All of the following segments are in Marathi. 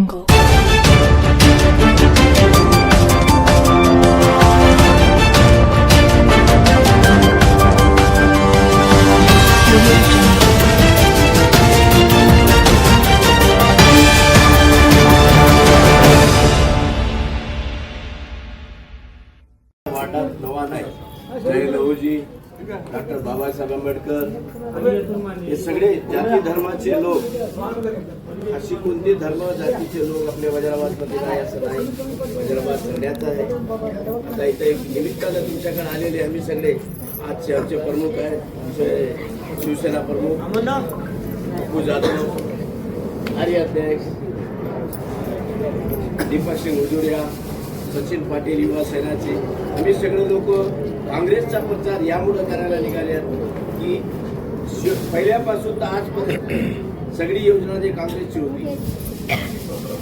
Angle. वाटा नवा नाही जय लहूजी डॉक्टर बाबासाहेब आंबेडकर हे सगळे जाती धर्माचे लोक. अशी कोणती धर्म जातीचे लोक आपल्या वजराबादमध्ये नाही असं नाही. वज्राबाद सगळ्याचा आहे. आता इथे एक निमित्तानं तुमच्याकडे आलेले आम्ही सगळे. आज शहरचे प्रमुख आहेत. आमचे शिवसेना प्रमुख. पप्पू जाधव आर्य अध्यक्ष दीपक सिंग हुजुरिया सचिन पाटील युवा सेनाचे. आम्ही सगळे लोक काँग्रेसचा प्रचार यामुळं करायला निघाले आहेत. की पहिल्यापासून तर आजपर्यंत सगळी योजना जे काँग्रेसची होती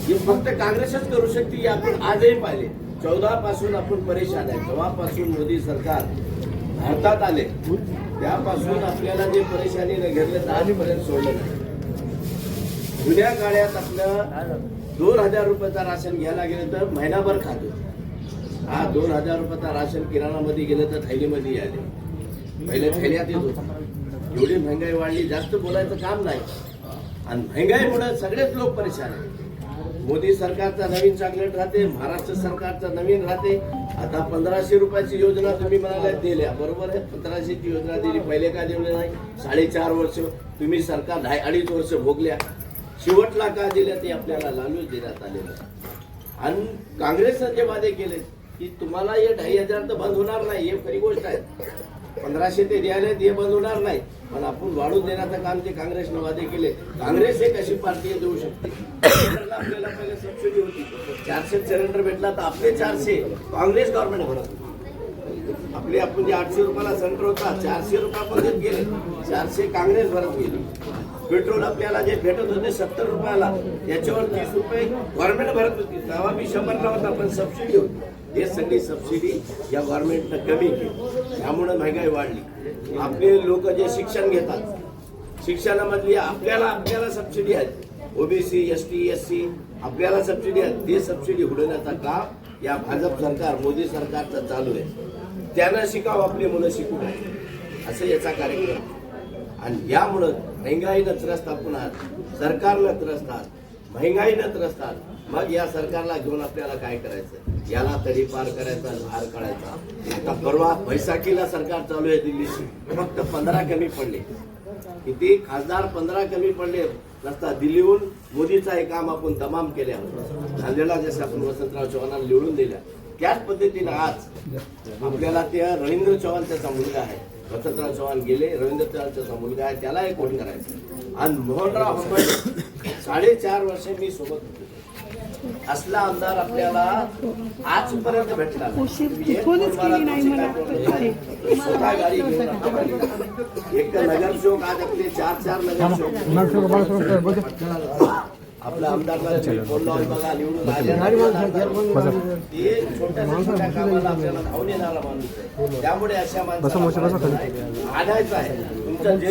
हे फक्त काँग्रेसच करू शकते हे आपण आजही पाहिले. चौदा पासून आपण परेशान आहे. तेव्हापासून मोदी सरकार भारतात आले. त्यापासून आपल्याला जे परेशानी घेतलं तर आजपर्यंत सोडलं नाही. जुन्या काळात आपलं दोन हजार रुपयाचा राशन घ्यायला गेलं तर महिनाभर खातो हा दोन हजार रुपयाचा राशन किराणामध्ये गेलं तर थैलीमध्ये आले. पहिले थैल्यात येत होतं. एवढी महंगाई वाढली जास्त बोलायचं काम नाही. आणि महंगाईमुळे सगळेच लोक परेशान आहेत. मोदी सरकारचा नवीन चॉकलेट राहते महाराष्ट्र सरकारचा नवीन राहते. आता पंधराशे रुपयाची योजना तुम्ही म्हणाल्या दिल्या. बरोबर आहे पंधराशेची योजना दिली. पहिले का दिली नाही? साडेचार वर्ष तुम्ही सरकार ढाय अडीच वर्ष भोगल्या. शेवटला का दिल्या ते आपल्याला लालूच देण्यात आलेलं आणि काँग्रेसनं जे वादे केले की तुम्हाला हे ढाई हजार तर बंद होणार नाही हे खरी गोष्ट आहे. पंधराशे ते द्यायला हे बंद होणार नाही. पण आपण वाढून देण्याचं काम जे काँग्रेसनं वादे केले काँग्रेस एक अशी पार्टी देऊ शकते. आपल्याला पहिले सबसिडी होती. चारशे सिलेंडर भेटला तर आपले चारशे काँग्रेस गव्हर्नमेंट भरत आपले आपण जे आठशे रुपयाला सिलेंडर होता चारशे रुपयापर्यंत गेले. चारशे काँग्रेस भरत गेली. पेट्रोल आपल्याला जे भेटत होते सत्तर रुपयाला याच्यावर तीस रुपये गव्हर्नमेंट भरत होती. तेव्हा मी शंभरला होता पण सबसिडी होती. हे सगळी सबसिडी या गव्हर्नमेंटनं कमी केली. त्यामुळं महागाई वाढली. आपले लोक जे शिक्षण घेतात शिक्षणामधली आपल्याला आपल्याला सबसिडी आहेत OBC S T S C आपल्याला सबसिडी आहेत ते सबसिडी उडवण्याचा काम या भाजप सरकार मोदी सरकारचं चालू आहे. त्यांना शिकावं आपली मुलं शिकू नये असं याचा कार्यक्रम आणि यामुळं महंगाईनं त्रस्त आपण सरकारनं त्रस्त आहात. महंगाईनं त्रस्त आहात. मग या सरकारला घेऊन आपल्याला काय करायचं? याला तरी पार करायचा भार काढायचा. आता परवा बैसाखीला सरकार चालू आहे दिल्लीची. फक्त पंधरा कमी पडले. किती? खासदार पंधरा कमी पडले. नसता दिल्लीहून मोदीचा हे काम आपण तमाम केल्या. झालेला जसं आपण वसंतराव चव्हाणांना निवडून दिल्या. त्याच पद्धतीने आज आपल्याला ते रवींद्र चव्हाण त्याचा मुलगा आहे. वसंतराव चव्हाण गेले रवींद्र चव्हाण त्याचा मुलगा आहे. त्याला एक कोण करायचं? आणि मोहनराव साडेचार वर्ष मी सोबत होतो. असला आमदार आपल्याला आजपर्यंत भेटला एक तर नगरसेवक आज आपले चार चार नगरसेवक आपला आमदारला बघा निवडून आले. ते छोट्या छोट्या कामाला आपल्याला धावून येणारा माणूस आहे. त्यामुळे अशा माणसाला आणायचं आहे. तुमचं जे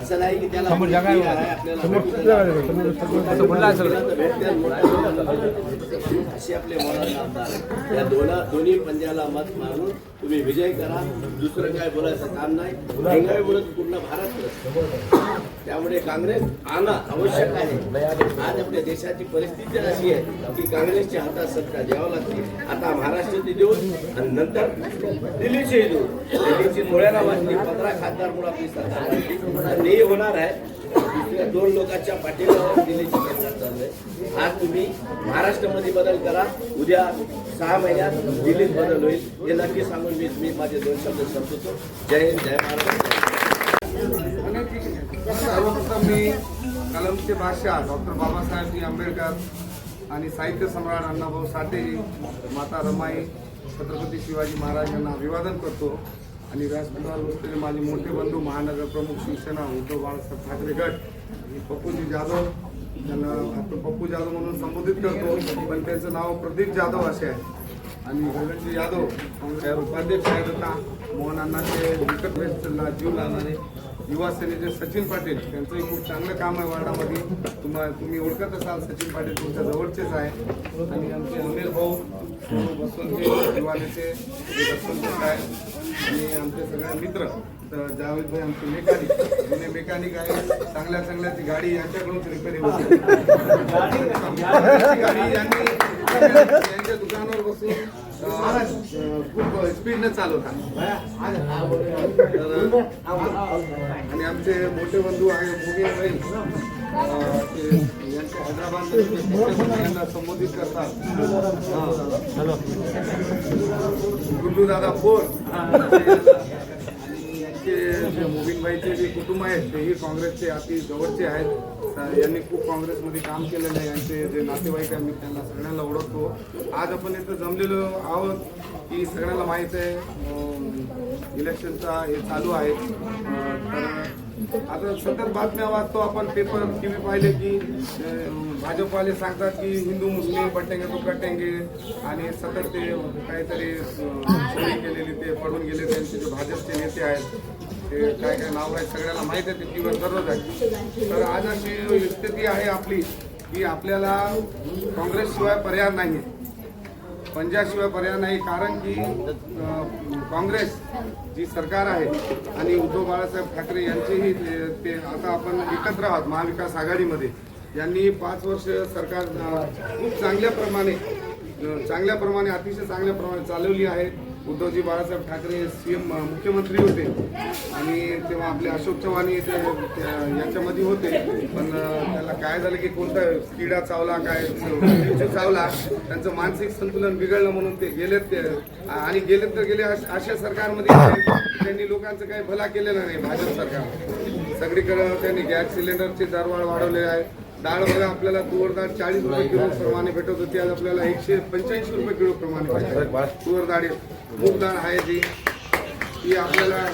असं नाही की त्याला मुलगी आहे, आपल्याला. भेटून असे आपले मराठी आमदार. या दोन दोन्ही पंजाला मत मारून तुम्ही विजय करा. दुसरं काय बोलायचं काम नाही. महंगाईमुळे पूर्ण भारत. त्यामुळे काँग्रेस आणं आवश्यक आहे. आज आपल्या देशाची परिस्थिती अशी आहे की काँग्रेसच्या हातात सत्ता द्यावं लागते. आता महाराष्ट्राची देऊन आणि नंतर दिल्लीची देऊ दिल्लीची डोळ्याला वाटली पंधरा खासदार म्हणून आपली सरकार ते होणार आहे. दोन लोकांच्या पाठीमागे दिल्लीची सरकार चालू आहे. आज तुम्ही महाराष्ट्रामध्ये बदल करा. उद्या सहा महिन्यात दिल्लीत बदल होईल. हे नक्की सांगून मी मी माझे दोन शब्द संपवतो. जय हिंद जय महाराष्ट्र. मी कलमचे बादशाह डॉक्टर बाबासाहेबजी आंबेडकर आणि साहित्य सम्राट अण्णाभाऊ साठे माता रमाई छत्रपती शिवाजी महाराज यांना अभिवादन करतो. आणि व्यासपीठावर बसलेले माझे मोठे बंधू महानगर प्रमुख शिवसेना उद्धव बाळासाहेब ठाकरे गट पप्पूजी जाधव त्यांना आपण पप्पू जाधव म्हणून संबोधित करतो. पण त्यांचं नाव प्रदीप जाधव असे आहे. आणि गगनजी यादव या उपाध्यक्ष आहेत आता. मोहन अण्णाचे विकत जीव लावणारे युवा सेनेचे सचिन पाटील. त्यांचंही खूप चांगलं काम आहे वार्डामध्ये. तुम्हा तुम्ही ओळखत असाल सचिन पाटील तुमच्या जवळचेच आहे. आणि आमचे अमीर भाऊ बसवंत युवा नेते ते बसवंत आहे आणि आमचे सगळे मित्र तर जावेद भाई आमचे मेकॅनिक. जुने मेकॅनिक आहे. चांगल्या चांगल्या ती गाडी यांच्याकडूनच रिपेअरिंग होते. गाडी यांनी यांच्या दुकानावर बसून खूप स्पीडने चालवतात आणि आमचे मोठे बंधू आहे मोगे भाई अं, हैदराबाद यांना संबोधित करतात गुड्डू दादा फोन आणि यांचे जे मोबिनबाईचे जे कुटुंब आहेत तेही काँग्रेसचे अति जवळचे आहेत यांनी खूप काँग्रेसमध्ये काम केलेलं आहे यांचे जे नातेवाईक आहे मी त्यांना सगळ्यांना ओळखतो. आज आपण इथं जमलेलो आहोत की सगळ्यांना माहीत आहे इलेक्शनचा हे चालू आहे. तर आता सतत बातम्या वाचतो आपण पेपर टी व्ही पाहिले की भाजपवाले सांगतात की हिंदू मुस्लिम पटेंगे तो कटेंगे आणि सतत ते काहीतरी केलेली ते पडून गेले त्यांचे जे भाजपचे नेते आहेत ते काय काय नाव आहे सगळ्याला माहीत आहे ते जीवन दररोज आहे. तर आज अशी स्थिती आहे आपली की आपल्याला काँग्रेसशिवाय पर्याय नाही आहे. पंजाबशिवाय पर्याय नाही कारण की काँग्रेस जी सरकार आहे आणि उद्धव बाळासाहेब ठाकरे यांचेही ते ते आता आपण एकत्र आहोत महाविकास आघाडीमध्ये. यांनी पाच वर्ष सरकार खूप चांगल्या प्रमाणे चांगल्या प्रमाणे अतिशय चांगल्या प्रमाणे चालवली आहे. उद्धवजी बाळासाहेब ठाकरे सीएम मुख्यमंत्री होते. आणि तेव्हा आपले अशोक चव्हाण हे ते याच्यामध्ये होते. पण त्याला काय झालं की कोणता किडा चावला काय चावला त्यांचं मानसिक संतुलन बिघडलं म्हणून ते गेलेत ते. आणि गेलेत तर गेले अशा सरकारमध्ये त्यांनी लोकांचं काही भला केलेलं नाही भाजप सरकार. सगळीकडं त्यांनी गॅस सिलेंडरचे दरवाढ वाढवले आहे. डाळ बघा आपल्याला तुवर डाळ चाळीस रुपये किलो प्रमाणे भेटत होती आज आपल्याला एकशे पंच्याऐंशी रुपये किलो प्रमाणे भेटत तुवर डाळ मूग डाळ आहे जी. ती आपल्याला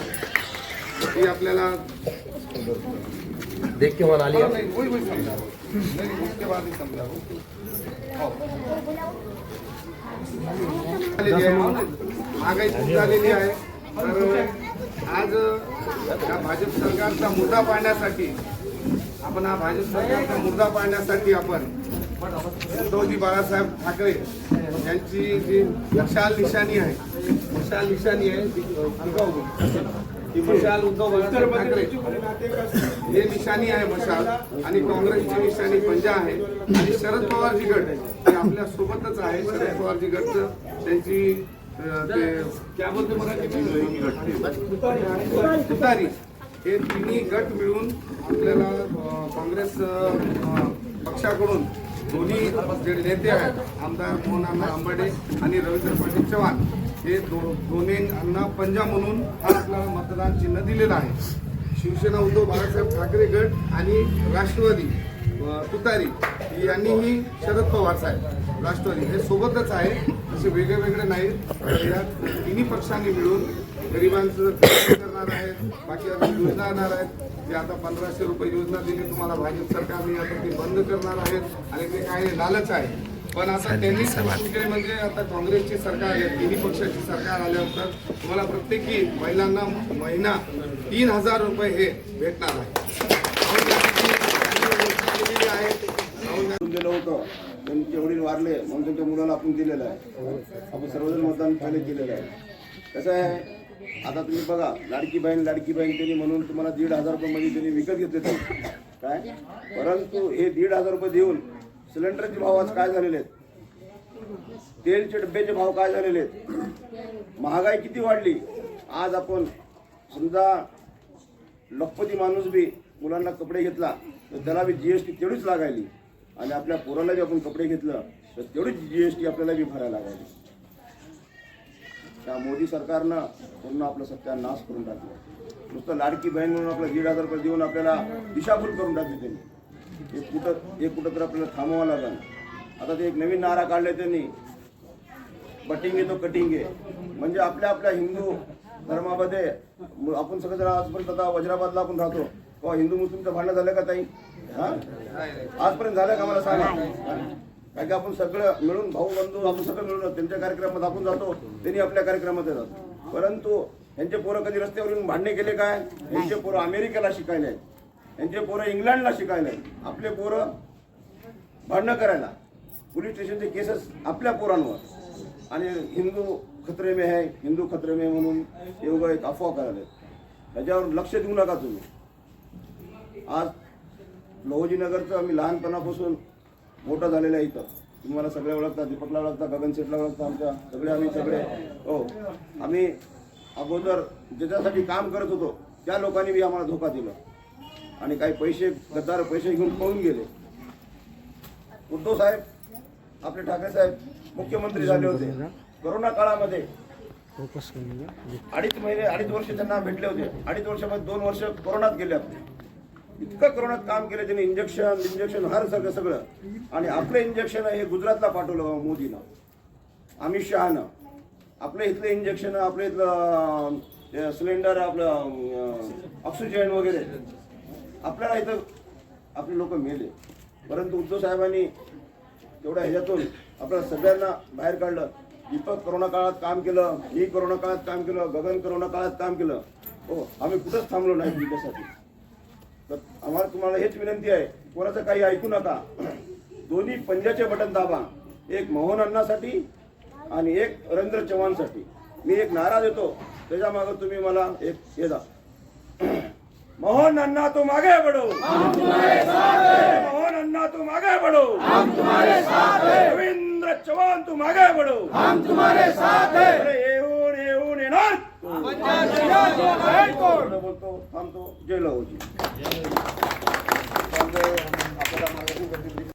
ती आपल्याला देख के आहे. महागाई खूप झालेली आहे. तर आज या भाजप सरकारचा मुद्दा पाडण्यासाठी आपण हा भाजप सरकारचा मुद्दा पाडण्यासाठी आपण उद्धवजी बाळासाहेब ठाकरे यांची जी मशाल निशाणी आहे मशाल निशाणी आहे ती. ही मशाल उद्धव. बाळासाहेब ठाकरे. हे निशाणी आहे मशाल आणि काँग्रेसची निशाणी पंजा आहे. आणि शरद पवारजी गट हे आपल्या सोबतच आहे. शरद पवारजी गट त्यांची ते क्या बोलते मराठी तुतारी. हे तिन्ही गट मिळून आपल्याला काँग्रेस पक्षाकडून दोन्ही जे नेते आहेत आमदार मोहन आंबडे आणि रवींद्र पाटील चव्हाण हे दो दोन्हींना पंजा म्हणून हा आपल्याला मतदान चिन्ह दिलेलं आहे. शिवसेना उद्धव बाळासाहेब ठाकरे गट आणि राष्ट्रवादी तुतारी यांनीही शरद पवार साहेब राष्ट्रवादी. हे सोबतच आहे असे वेगळे वेगळे नाहीत. या तिन्ही पक्षांनी मिळून गरिबांचं करणार आहेत बाकी आता योजना आणणार आहेत. जे आता पंधराशे रुपये योजना दिली तुम्हाला भाजप सरकारने आता ती बंद करणार आहेत. आणि ते काय लालच आहे. पण आता त्यांनी सुरू केले म्हणजे आता काँग्रेसची सरकार आहे तिन्ही पक्षाची सरकार आल्यानंतर तुम्हाला प्रत्येकी महिलांना महिना तीन हजार रुपये हे भेटणार आहे. दिलं होतं. त्यांचे वडील वारले म्हणून त्यांच्या मुलाला आपण दिलेलं आहे. आपण सर्वजण मतदान पहिले केलेलं आहे. कसं आहे आता तुम्ही बघा लाडकी बहीण लाडकी बहीण त्यांनी म्हणून तुम्हाला दीड हजार रुपये मध्ये त्यांनी विकत घेतले ते काय? परंतु हे दीड हजार रुपये देऊन सिलेंडरचे भाव आज काय झालेले आहेत? तेलचे डब्याचे भाव काय झालेले आहेत? महागाई किती वाढली? आज आपण समजा लखपती माणूस बी मुलांना कपडे घेतला तर त्याला बी जी एस टी तेवढीच लागायली. आणि आपल्या पोराला बी आपण कपडे घेतलं तर तेवढीच जी एस टी आपल्याला बी भरायला लागायली. त्या मोदी सरकारनं पूर्ण आपलं सत्यानाश करून टाकलं. नुसतं लाडकी बहीण म्हणून आपलं दीड हजार रुपये देऊन आपल्याला दिशाभूल करून टाकली त्यांनी. एक कुठं एक कुठं तर आपल्याला थांबवावं लागेल. आता ते एक नवीन नारा काढलाय त्यांनी. बटिंग तो कटिंगे. म्हणजे आपल्या आपल्या हिंदू धर्मामध्ये आपण सगळेजण आजपर्यंत आता वज्राबादला आपण राहतो. तेव्हा हिंदू मुस्लिमचं भांडण झालं का ताई? हा? आजपर्यंत झालं का मला सांगा? कारण की आपण सगळं मिळून भाऊ बंधू आपण सगळं मिळून त्यांच्या कार्यक्रमात आपण जातो त्यांनी आपल्या कार्यक्रमात येतात. परंतु यांचे पोरं कधी रस्त्यावरून भांडणे केले काय? यांचे पोरं अमेरिकेला शिकायला आहेत. यांचे पोरं इंग्लंडला शिकायला आहेत. आपले पोरं भांडणं करायला. पोलीस स्टेशनचे केसेस आपल्या पोरांवर. आणि हिंदू खतरे में है हिंदू खतरे में म्हणून एवढं एक अफवा करायला त्याच्यावर लक्ष देऊ नका तुम्ही. आज लोहजी नगरचं आम्ही लहानपणापासून मोठं झालेलं आहे इथं. तुम्ही मला सगळे ओळखता दीपकला ओळखता गगन शेठला ओळखता आमच्या. सगळे आम्ही सगळे. हो. आम्ही अगोदर ज्याच्यासाठी काम करत होतो त्या लोकांनी बी आम्हाला धोका दिला. आणि काही पैसे गद्दार पैसे घेऊन पळून गेले. उद्धव साहेब आपले ठाकरे साहेब मुख्यमंत्री झाले होते. कोरोना काळामध्ये अडीच महिने अडीच वर्ष त्यांना भेटले होते. अडीच वर्षामध्ये दोन वर्ष कोरोनात गेले आपले. इतकं कोरोनात काम केलं त्याने इंजेक्शन इंजेक्शन हर सगळं सगळं. आणि आपलं इंजेक्शन हे गुजरातला पाठवलं मोदीनं. अमित शहानं. आपल्या इथलं इंजेक्शन आपले इथलं सिलेंडर आपलं ऑक्सिजन वगैरे. आपल्याला इथं आपले लोक मेले. परंतु उद्धव साहेबांनी तेवढ्या ह्याच्यातून आपल्याला सगळ्यांना बाहेर काढलं. दीपक करोना काळात काम केलं मी करोना काळात काम केलं गगन करोना काळात काम केलं. हो आम्ही कुठंच थांबलो नाही विकासाठी तर आम्हाला तुम्हाला हेच विनंती आहे कोणाचं काही ऐकू नका. दोन्ही पंजाचे बटन दाबा. एक मोहन अण्णासाठी आणि एक रवींद्र चव्हाणसाठी. मी एक नारा देतो. त्याच्यामागे तुम्ही मला एक हे दा मोहन अन्ना तो मागे बढ़ो मोहन अन्ना तू मागे बढ़ो रवींद्र चव्हाण तू मागे येऊन येऊन येणार. बोलतो थांबतो जय लहोजी आपल्याला मार्गदर्शन करतील